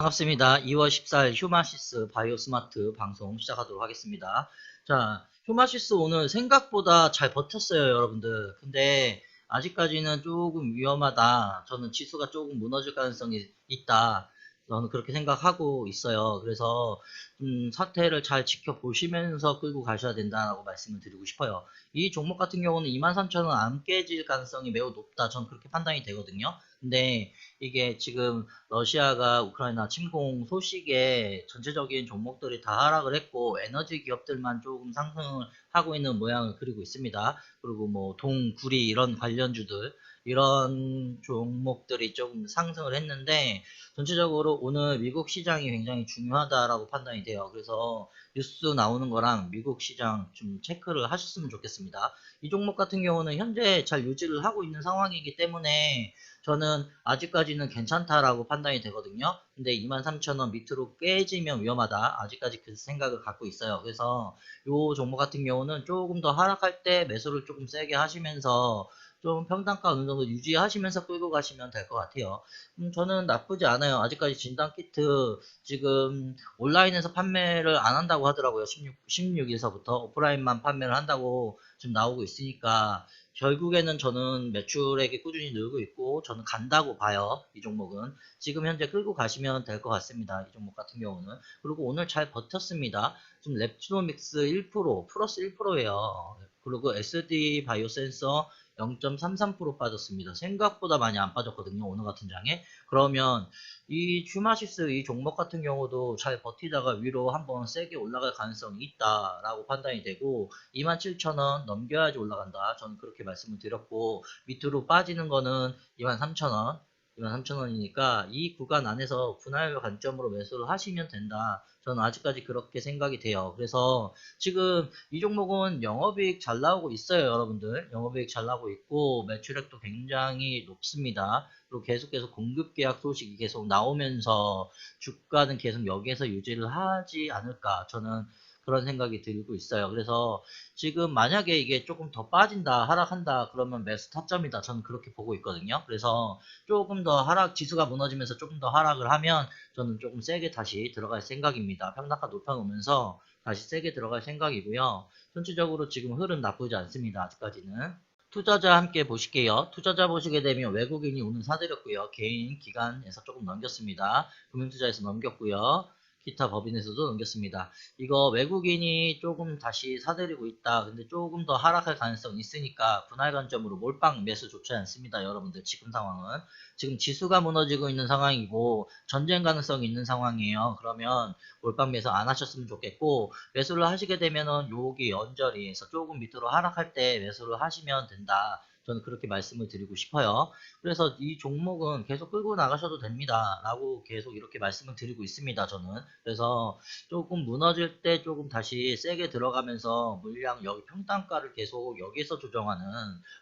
반갑습니다. 2월 14일 휴마시스 바이오스마트 방송 시작하도록 하겠습니다. 자, 휴마시스 오늘 생각보다 잘 버텼어요, 여러분들. 근데 아직까지는 조금 위험하다. 저는 지수가 조금 무너질 가능성이 있다. 저는 그렇게 생각하고 있어요. 그래서 음, 사태를 잘 지켜보시면서 끌고 가셔야 된다고 말씀을 드리고 싶어요. 이 종목 같은 경우는 23,000원 안 깨질 가능성이 매우 높다. 저는 그렇게 판단이 되거든요. 근데 이게 지금 러시아가 우크라이나 침공 소식에 전체적인 종목들이 다 하락을 했고 에너지 기업들만 조금 상승을 하고 있는 모양을 그리고 있습니다. 그리고 뭐 동구리 이런 관련주들 이런 종목들이 조금 상승을 했는데 전체적으로 오늘 미국 시장이 굉장히 중요하다라고 판단이 돼요. 그래서 뉴스 나오는 거랑 미국 시장 좀 체크를 하셨으면 좋겠습니다. 이 종목 같은 경우는 현재 잘 유지를 하고 있는 상황이기 때문에 저는 아직까지는 괜찮다라고 판단이 되거든요. 근데 23,000원 밑으로 깨지면 위험하다. 아직까지 그 생각을 갖고 있어요. 그래서 이 종목 같은 경우는 조금 더 하락할 때 매수를 조금 세게 하시면서 좀 평단가 어느 정도 유지하시면서 끌고 가시면 될 것 같아요. 음, 저는 나쁘지 않아요. 아직까지 진단 키트 지금 온라인에서 판매를 안 한다고 하더라고요. 16, 16일서부터 오프라인만 판매를 한다고 지금 나오고 있으니까 결국에는 저는 매출액이 꾸준히 늘고 있고 저는 간다고 봐요. 이 종목은 지금 현재 끌고 가시면 될 것 같습니다. 이 종목 같은 경우는 그리고 오늘 잘 버텼습니다. 지금 랩치노믹스 1% 플러스 1%예요. 그리고 SD 바이오 센서 0.33% 빠졌습니다. 생각보다 많이 안 빠졌거든요. 오늘 같은 장에. 그러면 이 큐마시스 이 종목 같은 경우도 잘 버티다가 위로 한번 세게 올라갈 가능성이 있다라고 판단이 되고 27,000원 넘겨야지 올라간다. 저는 그렇게 말씀을 드렸고 밑으로 빠지는 거는 23,000원 23,000원이니까 이 구간 안에서 분할 관점으로 매수를 하시면 된다. 저는 아직까지 그렇게 생각이 돼요. 그래서 지금 이 종목은 영업이익 잘 나오고 있어요, 여러분들. 영업이익 잘 나오고 있고 매출액도 굉장히 높습니다. 그리고 계속 계속 공급 계약 소식이 계속 나오면서 주가는 계속 여기에서 유지를 하지 않을까 저는 그런 생각이 들고 있어요. 그래서 지금 만약에 이게 조금 더 빠진다, 하락한다, 그러면 매수 타점이다. 저는 그렇게 보고 있거든요. 그래서 조금 더 하락, 지수가 무너지면서 조금 더 하락을 하면 저는 조금 세게 다시 들어갈 생각입니다. 평단가 높여놓으면서 다시 세게 들어갈 생각이고요. 전체적으로 지금 흐름 나쁘지 않습니다. 아직까지는. 투자자 함께 보실게요. 투자자 보시게 되면 외국인이 오늘 사들였고요. 개인 기관에서 조금 넘겼습니다. 금융투자에서 넘겼고요. 기타 법인에서도 넘겼습니다. 이거 외국인이 조금 다시 사들이고 있다. 근데 조금 더 하락할 가능성이 있으니까 분할 관점으로 몰빵 매수 좋지 않습니다. 여러분들 지금 상황은. 지금 지수가 무너지고 있는 상황이고 전쟁 가능성이 있는 상황이에요. 그러면 몰빵 매수 안 하셨으면 좋겠고 매수를 하시게 되면은 여기 언저리에서 조금 밑으로 하락할 때 매수를 하시면 된다. 저는 그렇게 말씀을 드리고 싶어요. 그래서 이 종목은 계속 끌고 나가셔도 됩니다. 라고 계속 이렇게 말씀을 드리고 있습니다. 저는. 그래서 조금 무너질 때 조금 다시 세게 들어가면서 물량 여기 평단가를 계속 여기서 조정하는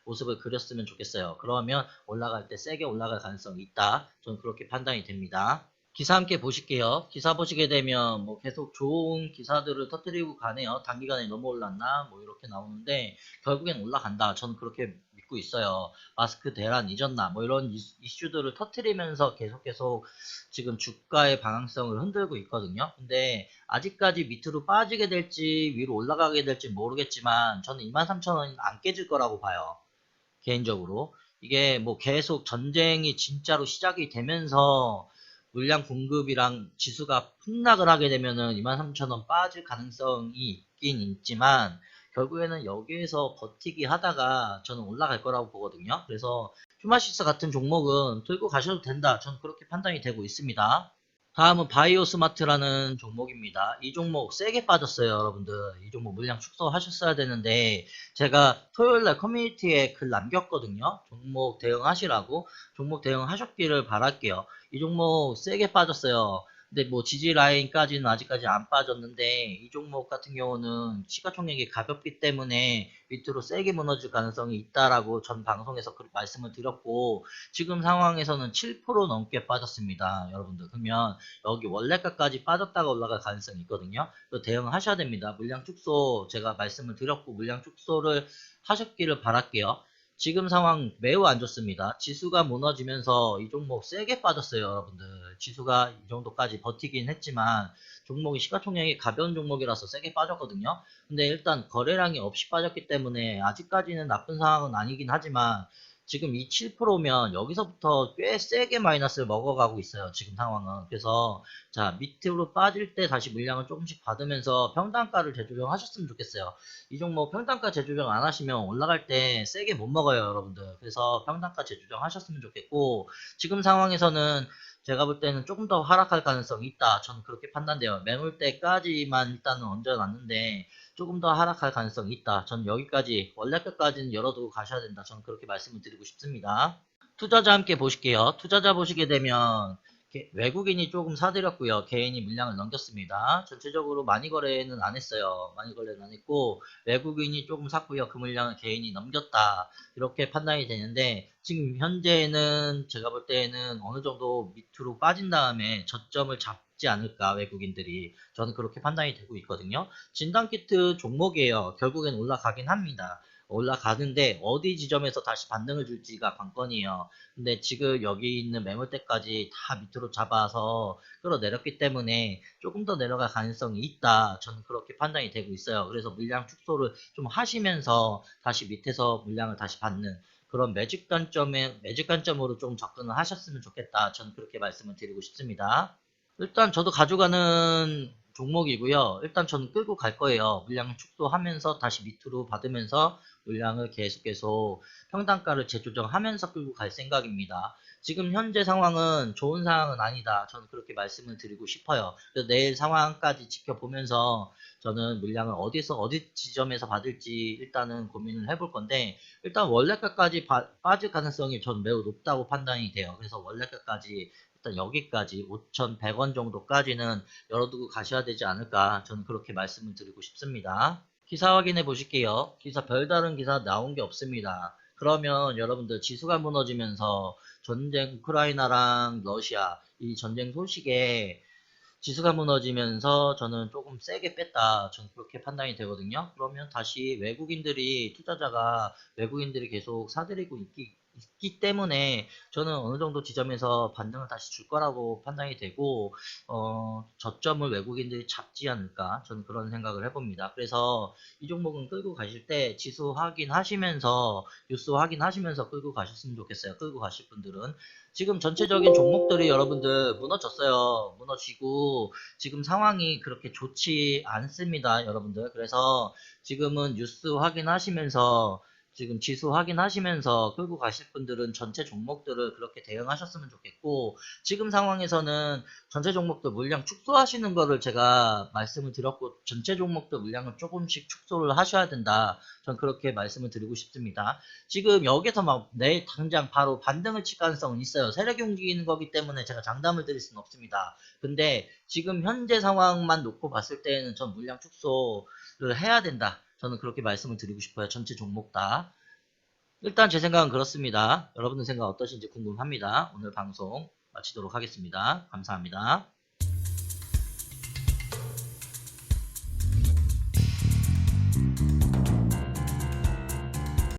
모습을 그렸으면 좋겠어요. 그러면 올라갈 때 세게 올라갈 가능성이 있다. 저는 그렇게 판단이 됩니다. 기사 함께 보실게요. 기사 보시게 되면 뭐 계속 좋은 기사들을 터뜨리고 가네요. 단기간에 너무 올랐나? 뭐 이렇게 나오는데 결국엔 올라간다. 저는 그렇게 믿고 있어요. 마스크 대란 잊었나? 뭐 이런 이슈들을 터트리면서 계속 계속 지금 주가의 방향성을 흔들고 있거든요. 근데 아직까지 밑으로 빠지게 될지 위로 올라가게 될지 모르겠지만 저는 23,000원이 안 깨질 거라고 봐요. 개인적으로. 이게 뭐 계속 전쟁이 진짜로 시작이 되면서 물량 공급이랑 지수가 폭락을 하게 되면은 23,000원 빠질 가능성이 있긴 있지만 결국에는 여기에서 버티기 하다가 저는 올라갈 거라고 보거든요. 그래서 휴마시스 같은 종목은 들고 가셔도 된다. 저는 그렇게 판단이 되고 있습니다. 다음은 바이오스마트라는 종목입니다. 이 종목 세게 빠졌어요, 여러분들. 이 종목 물량 축소하셨어야 되는데 제가 토요일날 커뮤니티에 글 남겼거든요. 종목 대응하시라고 종목 대응하셨기를 바랄게요. 이 종목 세게 빠졌어요. 근데 뭐 지지 라인까지는 아직까지 안 빠졌는데 이 종목 같은 경우는 시가총액이 가볍기 때문에 밑으로 세게 무너질 가능성이 있다라고 전 방송에서 그 말씀을 드렸고 지금 상황에서는 7% 넘게 빠졌습니다. 여러분들 그러면 여기 원래가까지 빠졌다가 올라갈 가능성이 있거든요. 또 대응하셔야 됩니다. 물량 축소 제가 말씀을 드렸고 물량 축소를 하셨기를 바랄게요. 지금 상황 매우 안 좋습니다. 지수가 무너지면서 이 종목 세게 빠졌어요, 여러분들. 지수가 이 정도까지 버티긴 했지만 종목이 시가총액이 가벼운 종목이라서 세게 빠졌거든요. 근데 일단 거래량이 없이 빠졌기 때문에 아직까지는 나쁜 상황은 아니긴 하지만 지금 이 7%면 여기서부터 꽤 세게 마이너스를 먹어가고 있어요. 지금 상황은. 그래서 자 밑으로 빠질 때 다시 물량을 조금씩 받으면서 평단가를 재조정 하셨으면 좋겠어요. 이 종목 평단가 재조정 안 하시면 올라갈 때 세게 못 먹어요, 여러분들. 그래서 평단가 재조정 하셨으면 좋겠고 지금 상황에서는 제가 볼 때는 조금 더 하락할 가능성이 있다. 저는 그렇게 판단돼요. 매물대까지만 일단은 얹어놨는데 조금 더 하락할 가능성이 있다. 저는 여기까지 원래끝까지는 열어두고 가셔야 된다. 저는 그렇게 말씀을 드리고 싶습니다. 투자자 함께 보실게요. 투자자 보시게 되면 게- 외국인이 조금 사들였고요. 개인이 물량을 넘겼습니다. 전체적으로 많이 거래는 안 했어요. 많이 거래는 안 했고 외국인이 조금 샀고요. 그 물량을 개인이 넘겼다. 이렇게 판단이 되는데 지금 현재는 제가 볼 때는 어느 정도 밑으로 빠진 다음에 저점을 잡 지 않을까 외국인들이 저는 그렇게 판단이 되고 있거든요. 진단키트 종목이에요. 결국엔 올라가긴 합니다. 올라가는데 어디 지점에서 다시 반등을 줄지가 관건이에요. 근데 지금 여기 있는 매물대까지 다 밑으로 잡아서 끌어내렸기 때문에 조금 더 내려갈 가능성이 있다. 저는 그렇게 판단이 되고 있어요. 그래서 물량 축소를 좀 하시면서 다시 밑에서 물량을 다시 받는 그런 매직 관점에 매직 관점으로 좀 접근을 하셨으면 좋겠다. 저는 그렇게 말씀을 드리고 싶습니다. 일단 저도 가져가는 종목이고요. 일단 저는 끌고 갈 거예요. 물량 축소하면서 다시 밑으로 받으면서 물량을 계속 계속 평단가를 재조정하면서 끌고 갈 생각입니다. 지금 현재 상황은 좋은 상황은 아니다. 저는 그렇게 말씀을 드리고 싶어요. 내일 상황까지 지켜보면서 저는 물량을 어디서 어디 지점에서 받을지 일단은 고민을 해볼 건데 일단 원래가까지 바- 빠질 가능성이 전 매우 높다고 판단이 돼요. 그래서 원래가까지 일단 여기까지 5,100원 정도까지는 열어두고 가셔야 되지 않을까 저는 그렇게 말씀을 드리고 싶습니다. 기사 확인해 보실게요. 기사 별다른 기사 나온 게 없습니다. 그러면 여러분들 지수가 무너지면서 전쟁 우크라이나랑 러시아 이 전쟁 소식에 지수가 무너지면서 저는 조금 세게 뺐다. 저는 그렇게 판단이 되거든요. 그러면 다시 외국인들이 투자자가 외국인들이 계속 사들이고 있기, 있기 때문에 저는 어느 정도 지점에서 반등을 다시 줄 거라고 판단이 되고 어, 저점을 외국인들이 잡지 않을까 저는 그런 생각을 해봅니다. 그래서 이 종목은 끌고 가실 때 지수 확인하시면서 뉴스 확인하시면서 끌고 가셨으면 좋겠어요. 끌고 가실 분들은 지금 전체적인 종목들이 여러분들 무너졌어요. 무너지고 지금 상황이 그렇게 좋지 않습니다. 여러분들. 그래서 지금은 뉴스 확인하시면서 지금 지수 확인하시면서 끌고 가실 분들은 전체 종목들을 그렇게 대응하셨으면 좋겠고 지금 상황에서는 전체 종목들 물량 축소하시는 거를 제가 말씀을 드렸고 전체 종목들 물량을 조금씩 축소를 하셔야 된다. 전 그렇게 말씀을 드리고 싶습니다. 지금 여기서 막 내일 당장 바로 반등을 칠 가능성은 있어요. 세력이 움직이는 거기 때문에 제가 장담을 드릴 수는 없습니다. 근데 지금 현재 상황만 놓고 봤을 때는 전 물량 축소를 해야 된다. 저는 그렇게 말씀을 드리고 싶어요. 전체 종목 다. 일단 제 생각은 그렇습니다. 여러분들 생각 어떠신지 궁금합니다. 오늘 방송 마치도록 하겠습니다. 감사합니다.